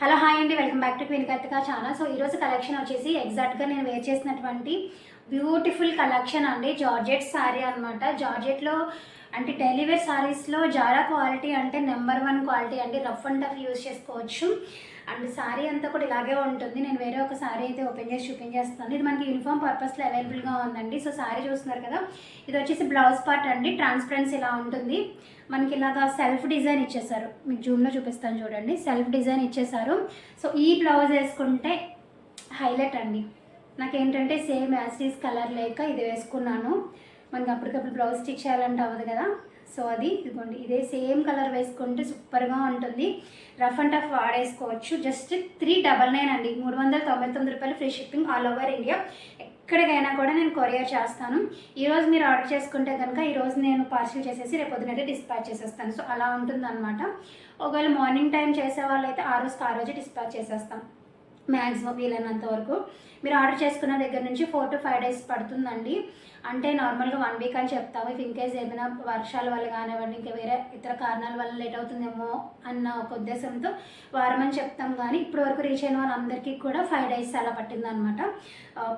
Hello hi అండి. Welcome back to queen Karthika channel. So ఈరోజు collection వచ్చేసి ఎగ్జాక్ట్గా నేను వేర్ చేసినటువంటి బ్యూటిఫుల్ కలెక్షన్ అండి. జార్జెట్ శారీ అనమాట జార్జెట్లో అంటే డైలీ శారీస్లో జారా క్వాలిటీ అంటే నెంబర్ వన్ క్వాలిటీ అండి. రఫ్ అండ్ టఫ్ యూజ్ చేసుకోవచ్చు. అండ్ శారీ అంతా కూడా ఇలాగే ఉంటుంది. నేను వేరే ఒక శారీ అయితే ఓపెన్ చేసి చూపించేస్తాను. ఇది మనకి యూనిఫామ్ పర్పస్లో అవైలబుల్గా ఉందండి. సో శారీ చూస్తున్నారు కదా. ఇది వచ్చేసి బ్లౌజ్ పార్ట్ అండి. ట్రాన్స్పరెన్స్ ఇలా ఉంటుంది. మనకి ఇలాగా సెల్ఫ్ డిజైన్ ఇచ్చేసారు. మీకు జూమ్లో చూపిస్తాను చూడండి. సెల్ఫ్ డిజైన్ ఇచ్చేసారు. సో ఈ బ్లౌజ్ వేసుకుంటే హైలైట్ అండి. నాకేంటంటే సేమ్ యాసిటీస్ కలర్ లేక ఇది వేసుకున్నాను. మనకి అప్పటికప్పుడు బ్లౌజ్ స్టిచ్ చేయాలంటే అవ్వదు కదా. సో అది ఇదిగోండి. ఇదే సేమ్ కలర్ వేసుకుంటే సూపర్గా ఉంటుంది. రఫ్ అండ్ టఫ్ వాడేసుకోవచ్చు. జస్ట్ త్రీ డబల్ నైన్ అండి. మూడు వందల తొంభై తొమ్మిది రూపాయలు free shipping all over India. ఎక్కడికైనా కూడా నేను కొరియర్ చేస్తాను. ఈరోజు మీరు ఆర్డర్ చేసుకుంటే కనుక ఈరోజు నేను పార్సిల్ చేసేసి రేపు పొద్దునైతే డిస్పాచ్ చేసేస్తాను. సో అలా ఉంటుందన్నమాట. ఒకవేళ మార్నింగ్ టైం చేసే వాళ్ళైతే ఆ రోజుకి ఆ రోజు డిస్పాచ్ చేసేస్తాం మ్యాక్సిమం వీలైనంత వరకు. మీరు ఆర్డర్ చేసుకున్న దగ్గర నుంచి ఫోర్ టు ఫైవ్ డేస్ పడుతుందండి. అంటే నార్మల్గా వన్ వీక్ అని చెప్తాము ఇఫ్ ఇన్కేజ్ ఏదైనా వర్షాల వల్ల కానివ్వండి ఇంకా వేరే ఇతర కారణాల వల్ల లేట్ అవుతుందేమో అన్న ఒక ఉద్దేశంతో వారం అని చెప్తాం. కానీ ఇప్పటి వరకు రీచ్ అయిన వాళ్ళందరికీ కూడా ఫైవ్ డేస్ అలా పట్టిందనమాట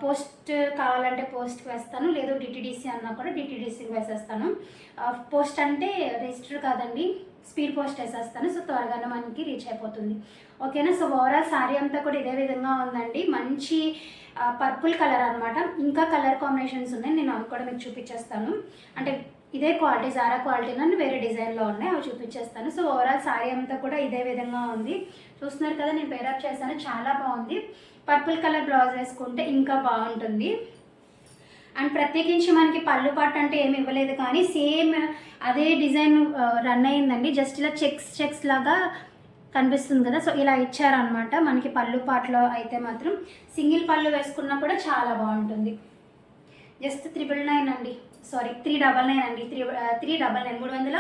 పోస్ట్ కావాలంటే పోస్ట్కి వేస్తాను. లేదు డిటీడీసీ అన్నా కూడా డిటీడీసీకి వేసేస్తాను. పోస్ట్ అంటే రిజిస్టర్ కాదండి స్పీడ్ పోస్ట్ వేసేస్తాను. సో త్వరగానే మనకి రీచ్ అయిపోతుంది. ఓకేనా? సో ఓవరాల్ శారీ అంతా కూడా ఇదే విధంగా ఉందండి. మంచి పర్పుల్ కలర్ అనమాట ఇంకా కలర్ కాంబినేషన్స్ ఉన్నాయి. నేను అవి కూడా మీకు చూపించేస్తాను. అంటే ఇదే క్వాలిటీ జారా క్వాలిటీ నన్ను వేరే డిజైన్లో ఉన్నాయి అవి చూపించేస్తాను. సో ఓవరాల్ శారీ అంతా కూడా ఇదే విధంగా ఉంది. చూస్తున్నారు కదా నేను పేరప్ చేశాను. చాలా బాగుంది. పర్పుల్ కలర్ బ్లౌజ్ వేసుకుంటే ఇంకా బాగుంటుంది. అండ్ ప్రత్యేకించి మనకి పళ్ళు పాట అంటే ఏమి ఇవ్వలేదు కానీ సేమ్ అదే డిజైన్ రన్ అయ్యిందండి. జస్ట్ ఇలా చెక్స్ చెక్స్ లాగా కనిపిస్తుంది కదా. సో ఇలా ఇచ్చారనమాట మనకి పళ్ళు పాటలో అయితే మాత్రం సింగిల్ పళ్ళు వేసుకున్నా కూడా చాలా బాగుంటుంది. జస్ట్ త్రిబుల్ నైన్ అండి. సారీ త్రీ డబల్ నైన్ అండి. త్రీ త్రీ డబల్ నైన్ మూడు వందల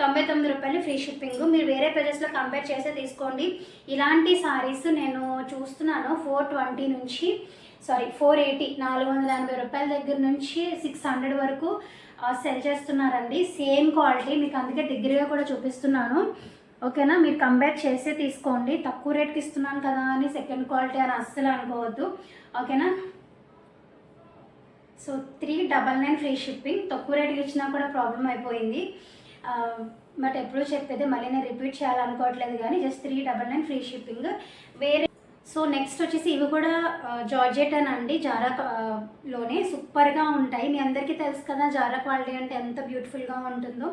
తొంభై తొమ్మిది రూపాయలు ఫ్రీ షిప్పింగ్ మీరు వేరే పేజెస్లో కంపేర్ చేసే తీసుకోండి. ఇలాంటి సారీస్ నేను చూస్తున్నాను ఫోర్ ట్వంటీ నుంచి. సారీ ఫోర్ ఎయిటీ నాలుగు వందల ఎనభై రూపాయల దగ్గర నుంచి సిక్స్ హండ్రెడ్ వరకు సెల్ చేస్తున్నారండి. సేమ్ క్వాలిటీ మీకు అందుకే దగ్గరగా కూడా చూపిస్తున్నాను. ఓకేనా మీరు కంపేర్ చేసే తీసుకోండి. తక్కువ రేట్కి ఇస్తున్నాను కదా అని సెకండ్ క్వాలిటీ అని అస్సలు అనుకోవద్దు. ఓకేనా so three double nine free shipping తక్కువ రేటుకి ఇచ్చినా కూడా ప్రాబ్లం అయిపోయింది. బట్ ఎప్పుడూ చెప్పేది మళ్ళీ నేను రిపీట్ చేయాలనుకోవట్లేదు కానీ just three double nine free shipping వేరే సో నెక్స్ట్ వచ్చేసి ఇవి కూడా జార్జెట్ అని అండి. జారా లోనే సూపర్గా ఉంటాయి. మీ అందరికీ తెలుసు కదా జారా క్వాలిటీ అంటే ఎంత బ్యూటిఫుల్గా ఉంటుందో.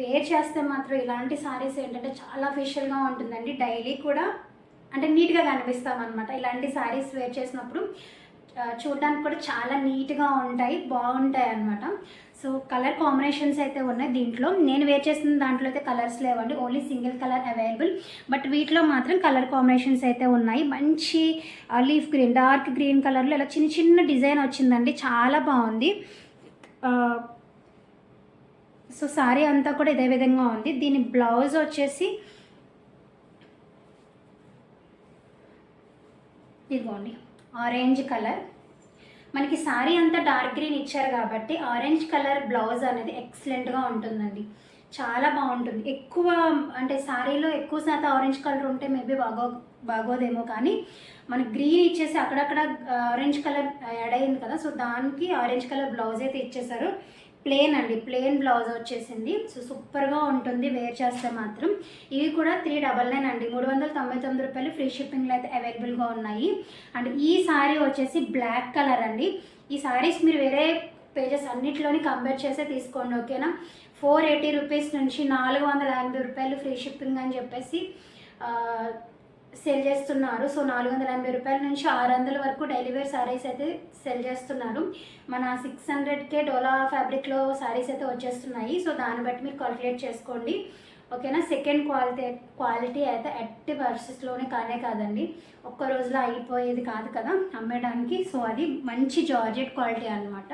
వేర్ చేస్తే మాత్రం ఇలాంటి సారీస్ ఏంటంటే చాలా ఫిషియల్గా ఉంటుందండి. డైలీ కూడా అంటే నీట్గా కనిపిస్తాం అనమాట ఇలాంటి సారీస్ వేర్ చేసినప్పుడు చూడడానికి కూడా చాలా నీట్గా ఉంటాయి బాగుంటాయి అనమాట సో కలర్ కాంబినేషన్స్ అయితే ఉన్నాయి దీంట్లో. నేను వేర్ చేసిన దాంట్లో అయితే కలర్స్ లేవండి only single colour available. But వీటిలో మాత్రం కలర్ కాంబినేషన్స్ అయితే ఉన్నాయి. మంచి లీఫ్ గ్రీన్ డార్క్ గ్రీన్ కలర్లో ఇలా చిన్న చిన్న డిజైన్ వచ్చిందండి చాలా బాగుంది. సో సారీ అంతా కూడా ఇదే విధంగా ఉంది. దీని బ్లౌజ్ వచ్చేసి ఇదిగోండి. Orange colour. మనకి శారీ అంతా డార్క్ గ్రీన్ ఇచ్చారు కాబట్టి ఆరెంజ్ కలర్ బ్లౌజ్ అనేది ఎక్సలెంట్గా ఉంటుందండి. చాలా బాగుంటుంది. ఎక్కువ అంటే శారీలో ఎక్కువ శాతం ఆరెంజ్ కలర్ ఉంటే మేబీ బాగో బాగోదేమో కానీ మనకి గ్రీన్ ఇచ్చేసి అక్కడక్కడ ఆరెంజ్ కలర్ యాడ్ అయింది కదా సో దానికి ఆరెంజ్ కలర్ బ్లౌజ్ అయితే ఇచ్చేసారు ప్లేన్ అండి ప్లేన్ బ్లౌజ్ వచ్చేసింది. సో సూపర్గా ఉంటుంది వేర్ చేస్తే మాత్రం. ఇవి కూడా త్రీ డబల్ నైన్ అండి. మూడు వందల తొంభై తొమ్మిది రూపాయలు ఫ్రీ షిప్పింగ్లో అయితే అవైలబుల్గా ఉన్నాయి. అండ్ ఈ సారీ వచ్చేసి బ్లాక్ కలర్ అండి. ఈ సారీస్ మీరు వేరే పేజెస్ అన్నిట్లోని కంపేర్ చేసే తీసుకోండి ఓకేనా? ఫోర్ ఎయిటీ రూపీస్ నుంచి నాలుగు వందల ఎనభై రూపాయలు ఫ్రీ షిప్పింగ్ అని చెప్పేసి సెల్ చేస్తున్నారు. సో నాలుగు వందల ఎనభై రూపాయల నుంచి ఆరు వందల వరకు డైలీ వేర్ అయితే సెల్ చేస్తున్నారు. మన సిక్స్ హండ్రెడ్కే డోలా ఫ్యాబ్రిక్లో శారీస్ అయితే వచ్చేస్తున్నాయి. సో దాన్ని బట్టి మీరు కాల్కులేట్ చేసుకోండి. ఓకేనా సెకండ్ క్వాలిటీ క్వాలిటీ అయితే ఎట్టి పరిస్థితుల్లోనే కానే కాదండి. ఒక్క రోజులో అయిపోయేది కాదు కదా? అమ్మడానికి సో అది మంచి జార్జెట్ క్వాలిటీ అనమాట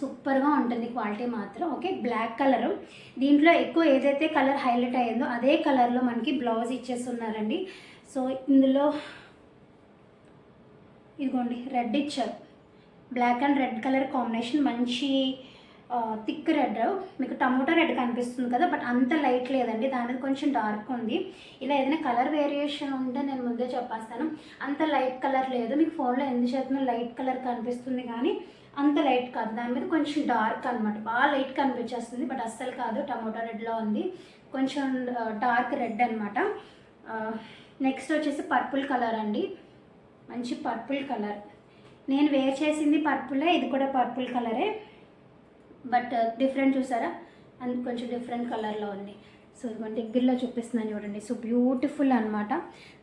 సూపర్గా ఉంటుంది క్వాలిటీ మాత్రం. Okay black colour. దీంట్లో ఎక్కువ ఏదైతే కలర్ హైలైట్ అయ్యిందో అదే కలర్లో మనకి బ్లౌజ్ ఇచ్చేస్తున్నారండి. సో ఇందులో ఇదిగోండి రెడ్ ఇచ్చారు. Black and red colour combination మంచి థిక్ రెడ్. మీకు టమోటా రెడ్ కనిపిస్తుంది కదా బట్ అంత లైట్ లేదండి. దాని మీద కొంచెం డార్క్ ఉంది. ఇలా ఏదైనా కలర్ వేరియేషన్ ఉంటే నేను ముందే చెప్పేస్తాను. అంత లైట్ కలర్ లేదు. మీకు ఫోన్లో ఎందుకు చేస్తున్నా లైట్ కలర్ కనిపిస్తుంది కానీ అంత లైట్ కాదు. దాని మీద కొంచెం డార్క్ అనమాట బాగా లైట్ కనిపించేస్తుంది బట్ అస్సలు కాదు. టమోటా రెడ్లో ఉంది. కొంచెం డార్క్ రెడ్ అనమాట నెక్స్ట్ వచ్చేసి పర్పుల్ కలర్ అండి. మంచి పర్పుల్ కలర్. నేను వేర్ చేసింది పర్పులే ఇది కూడా పర్పుల్ కలరే. బట్ డిఫరెంట్ చూసారా? అండ్ కొంచెం డిఫరెంట్ కలర్లో ఉంది. సో ఇదిగోండి దగ్గరలో చూపిస్తున్నాను చూడండి. సో బ్యూటిఫుల్ అనమాట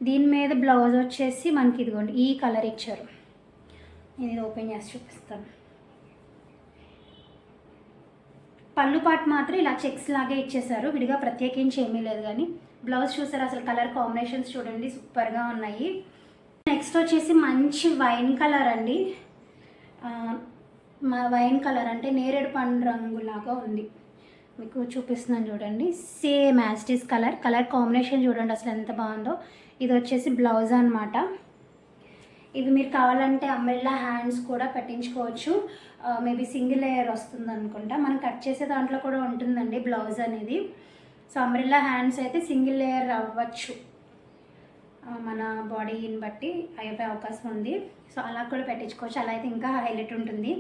దీని మీద బ్లౌజ్ వచ్చేసి మనకి ఇదిగోండి ఈ కలర్ ఇచ్చారు. నేను ఇది ఓపెన్ చేసి చూపిస్తాను. పళ్ళు పాటు మాత్రం ఇలా చెక్స్ లాగే ఇచ్చేసారు. విడిగా ప్రత్యేకించి ఏమీ లేదు కానీ. బ్లౌజ్ చూసారు? అసలు కలర్ కాంబినేషన్స్ చూడండి సూపర్గా ఉన్నాయి. నెక్స్ట్ వచ్చేసి మంచి వైన్ కలర్ అండి. మా వైన్ కలర్ అంటే నేరేడు పండు రంగులాగా ఉంది. మీకు చూపిస్తున్నాను చూడండి. Same as this colour. Colour combination చూడండి అసలు ఎంత బాగుందో. ఇది వచ్చేసి బ్లౌజ్ అనమాట ఇవి మీరు కావాలంటే అంబ్రెల్లా హ్యాండ్స్ కూడా పెట్టించుకోవచ్చు. మేబీ సింగిల్ లేయర్ వస్తుంది అనుకుంటా. మనం కట్ చేసే దాంట్లో కూడా ఉంటుందండి బ్లౌజ్ అనేది. సో అంబ్రెల్లా హ్యాండ్స్ అయితే సింగిల్ లేయర్ అవ్వచ్చు. మన బాడీని బట్టి అయిపోయే అవకాశం ఉంది. సో అలా కూడా పెట్టించుకోవచ్చు. అలా అయితే ఇంకా హైలైట్ ఉంటుంది.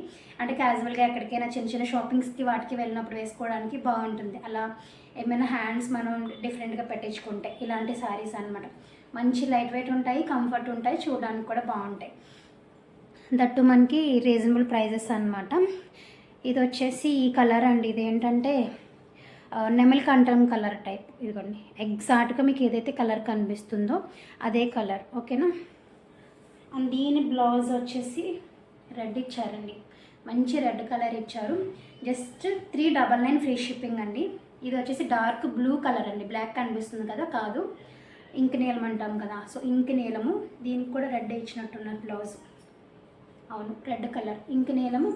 అంటే క్యాజువల్గా ఎక్కడికైనా చిన్న చిన్న షాపింగ్స్కి వాటికి వెళ్ళినప్పుడు వేసుకోవడానికి బాగుంటుంది. అలా ఏమైనా హ్యాండ్స్ మనం డిఫరెంట్గా పెట్టించుకుంటే ఇలాంటి శారీస్ అన్నమాట. మంచి లైట్ వెయిట్ ఉంటాయి కంఫర్ట్ ఉంటాయి చూడడానికి కూడా బాగుంటాయి. దట్టు మనకి రీజనబుల్ ప్రైజెస్ అన్నమాట. ఇది వచ్చేసి ఈ కలర్ అండి. ఇది ఏంటంటే నెమలి కంఠం కలర్ టైప్. ఇదిగోండి. ఎగ్జాక్ట్గా మీకు ఏదైతే కలర్ కనిపిస్తుందో అదే కలర్. ఓకేనా? అండ్ దీని బ్లౌజ్ వచ్చేసి రెడ్ ఇచ్చారండి. మంచి రెడ్ కలర్ ఇచ్చారు. Just three double nine free shipping అండి. ఇది వచ్చేసి డార్క్ బ్లూ కలర్ అండి. బ్లాక్ కనిపిస్తుంది కదా కాదు. ఇంక్ నీలం అంటాం కదా. సో ఇంక్ నీలము. దీనికి కూడా రెడ్ ఇచ్చినట్టున్నారు బ్లౌజ్ అవును రెడ్ కలర్. ఇంక్ నీలము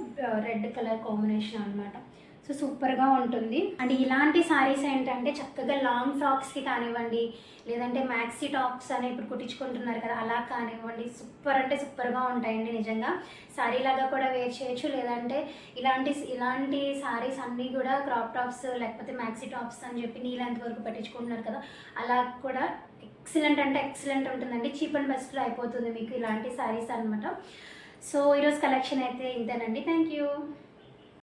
రెడ్ కలర్ కాంబినేషన్ అన్నమాట. సో సూపర్గా ఉంటుంది. అండ్ ఇలాంటి సారీస్ ఏంటంటే చక్కగా లాంగ్ ఫ్రాక్స్కి కానివ్వండి లేదంటే మ్యాక్సీ టాప్స్ అని ఇప్పుడు కుట్టించుకుంటున్నారు కదా అలా కానివ్వండి. సూపర్ అంటే సూపర్గా ఉంటాయండి నిజంగా. సారీ లాగా కూడా వేర్ చేయొచ్చు లేదంటే ఇలాంటి ఇలాంటి సారీస్ అన్నీ కూడా క్రాప్ టాప్స్ లేకపోతే మ్యాక్సీ టాప్స్ అని చెప్పి నీళ్ళంత వరకు పెట్టించుకుంటున్నారు కదా అలా కూడా ఎక్సలెంట్ అంటే ఎక్సలెంట్ ఉంటుందండి. చీప్ అండ్ బెస్ట్లో అయిపోతుంది మీకు ఇలాంటి సారీస్ అనమాట సో ఈరోజు కలెక్షన్ అయితే ఇంతేనండి థ్యాంక్ యూ